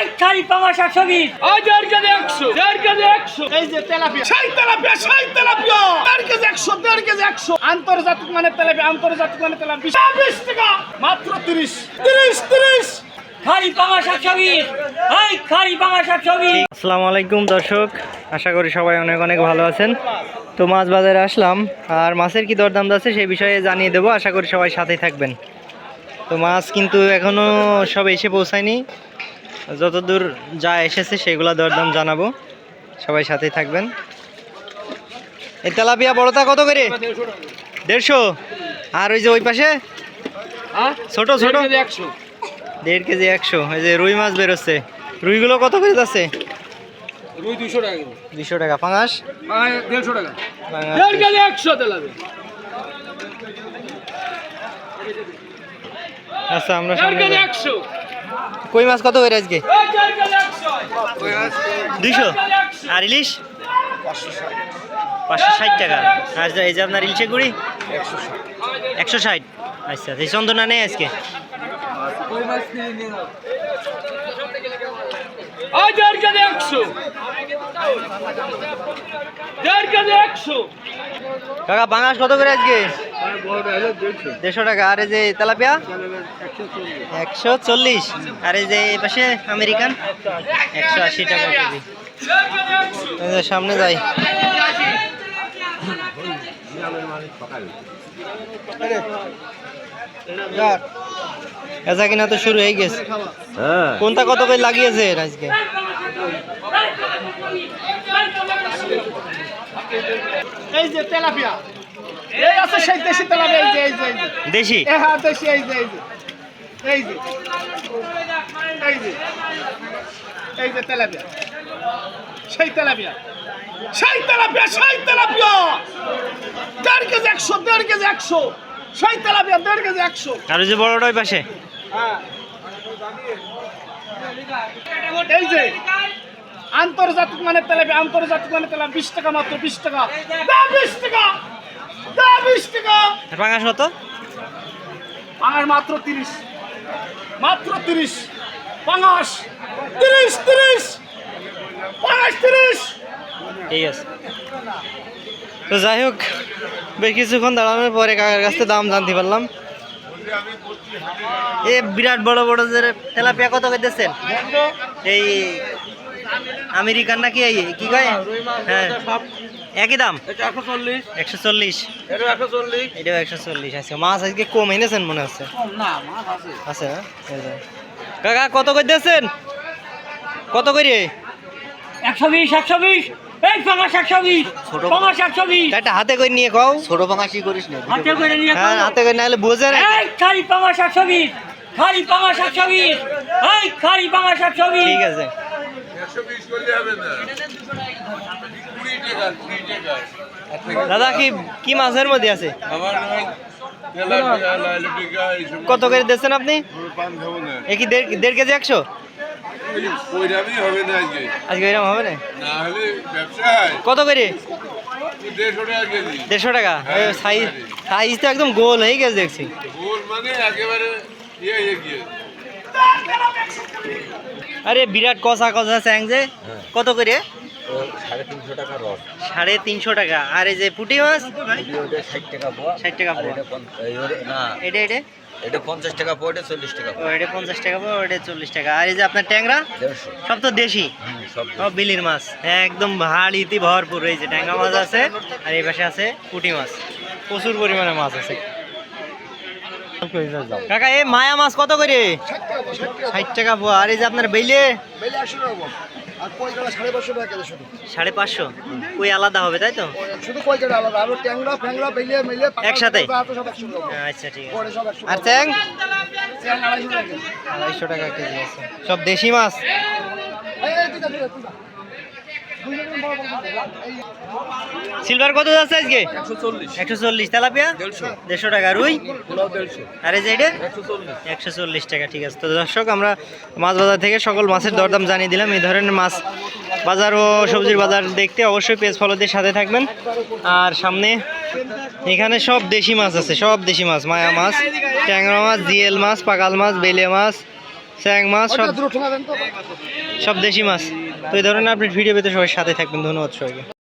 এই খালি পাঙাশ একশো বিশ আজ দেড় একশো দেড় কেজি একশো। এই যে তেলাপিয়া। সেই তেলাপিয়া সেই তেলাপিয়া। দেড় কেজি একশো দেড় কেজি একশো। আন্তর্জাতিক মানের তেলাপিয়া আন্তর্জাতিক মানের তেলাপিয়া। বিশ টাকা। মাত্র তিরিশ। তিরিশ তিরিশ। খালি পাঙাশ একশো বিশ এই খালি পাঙাশ একশো বিশ আসসালামু আলাইকুম দর্শক। আশা করি সবাই অনেক অনেক ভালো আছেন। তো মাছ বাজারে আসলাম আর মাছের কি দরদাম আছে সেই বিষয়ে জানিয়ে দেবো। আশা করি সবাই সাথেই থাকবেন। তো মাছ কিন্তু এখনও সব এসে পৌঁছায়নি। যতদূর যা এসেছে সেগুলো দরদাম জানাব। সবাই সাথেই থাকবেন। এই তেলাপিয়া বড়তা কত করে? দেড়শো। আর ওই যে ওই পাশে? ছোট ছোট? একশো। দেড় কেজি একশো। এই যে রুই মাছ বেরোচ্ছে। রুইগুলো কত করে যাচ্ছে? রুই দুশো টাকা দুশো টাকা। পাঙাশ? দেড়শো টাকা। দেড় কেজি একশো তেলাপিয়া আচ্ছা আমরা সামনে কই মাছ কত করে আজকে? দুইশো। আর ইলিশ? পাঁচশো ষাট টাকা। আর এই যে আপনার ইলিশে গুড়ি? একশো ষাট। আচ্ছা এই চন্দনা নেই আজকে? কাকা বাংলাস কত করে আজকে? দেড়শো টাকা। আর এই যে তেলাপিয়া? একশো চল্লিশ। আর এই যে এই পাশে আমেরিকান? একশো আশি টাকা কেজি। সামনে যাই। এসা কিনা তো শুরু হয়ে গেছে। কোনটা কত করে লাগিয়েছে আজকে? এই যে তেলাপিয়া। এই আছে সেই দেশি তেলাপিয়া এই যে এই যে দেশি? হ্যাঁ দেশি এই যে এই যে। এই যে। এই যে। তেলাপিয়া। সেই তেলাপিয়া। সেই তেলাপিয়া সেই তেলাপিয়া! দেড় কেজি একশো দেড় কেজি একশো। সেই তেলাপিয়া দেড় কেজি একশো। আর যে বড়টা ওই পাশে? হ্যাঁ। এই যে। আন্তর্জাতিক মানে তেলাপিয়া আন্তর্জাতিক মানে তেলাপিয়া বিশ টাকা মাত্র বিশ টাকা। বিশ টাকা! বিশ টাকা। পাঙাশ কত? পাঙাশ মাত্র তিরিশ। মাত্র তিরিশ। পাঙাশ তিরিশ তিরিশ। পাঙাশ তিরিশ। ঠিক আছে। তো যাই হোক বেশ কিছুক্ষণ দাঁড়ানোর পরে কাকার কাছ থেকে দাম জানতে পারলাম। এ বিরাট বড় বড় যে তেলাপিয়া কত করতেছেন এই আমেরিকান নাকি এই কি কয়? হ্যাঁ। একই দাম? একশো চল্লিশ। একশো চল্লিশ। এটা এটাও একশো চল্লিশ আছে মাছ আজকে কম এনেছেন মনে হচ্ছে? না মাছ আছে। কাকা কত করতেছেন কত করে? একশো বিশ একশো বিশ। হাতে করে নিয়ে কও ছোট পাঙাশি করিস না? হাতে করে নিয়ে হ্যাঁ হাতে করে নাহলে বোঝে না। এই খালি পাঙাশ একশো বিশ খালি পাঙাশ একশো বিশ। এই খালি পাঙাশ একশো বিশ। ঠিক আছে। দাদা কি কি মাছের মধ্যে আছে? কত করে দিচ্ছেন আপনি? এ কি দেড় কেজি একশো? আজকে। এরকম হবে না? কত করে? দেড়শো টাকা হ্যাঁ, সাইজ সাইজ তো একদম গোল হয়ে গেছে দেখছি। মানে ইয়ে আরে বিরাট কষা কষা চ্যাং যে। কত করে? সাড়ে তিনশো টাকা রস। সাড়ে তিনশো টাকা। আর এই যে পুঁটি মাছ? ষাট টাকা পোয়া ষাট টাকা পোয়া। এটা পঞ্চ- এই ওরে- না। এটা এটা? এটা পঞ্চাশ টাকা পোয়া এটা চল্লিশ টাকা ও এটা পঞ্চাশ টাকা পাবো ওটা চল্লিশ টাকা। আর এই যে আপনার ট্যাংরা? সব তো দেশি? সব বিলির মাছ। একদম হাড়িতে ভরপুর। রয়েছে ট্যাংরা মাছ আছে আর এই পাশে আছে পুঁটি মাছ। প্রচুর পরিমাণে মাছ আছে। কাকা এই মায়া মাছ কত করে? ষাট টাকা পোয়া আর এই যে আপনার বেইলে? আর কয়টা সাড়ে পাঁচশো টাকা কেজি শুধু। সাড়ে পাঁচশো? কই আলাদা হবে তাই তো? শুধু কয়টা আলাদা? আরও ট্যাংরা ফ্যাংরা বেলে মিলে একসাথে? আটশো সব একশো টাকা আচ্ছা ঠিক আছে। একশো আর ট্যাং আড়াইশো টাকা আড়াইশো টাকা কেজি আছে। সব দেশি মাছ? সিলভার কত যাচ্ছে আজকে? একশো চল্লিশ। তেলাপিয়া? দেড়শো। টাকা। রুই? আর এই যে এটা? একশো চল্লিশ। টাকা ঠিক আছে। তো দর্শক আমরা মাছ বাজার থেকে সকল মাছের দরদাম জানিয়ে দিলাম। এই ধরনের মাছ বাজার ও সবজির বাজার দেখতে অবশ্যই পেজ ফলোদের সাথে থাকবেন। আর সামনে এখানে সব দেশি মাছ আছে সব দেশি মাছ। মায়া মাছ ট্যাংরা মাছ জিয়েল মাছ পাকাল মাছ বেলে মাছ চ্যাং মাছ সব সব দেশি মাছ। তো এই ধরনের আপনি ভিডিও পেতে সবাই সাথে থাকবেন। ধন্যবাদ সবাইকে।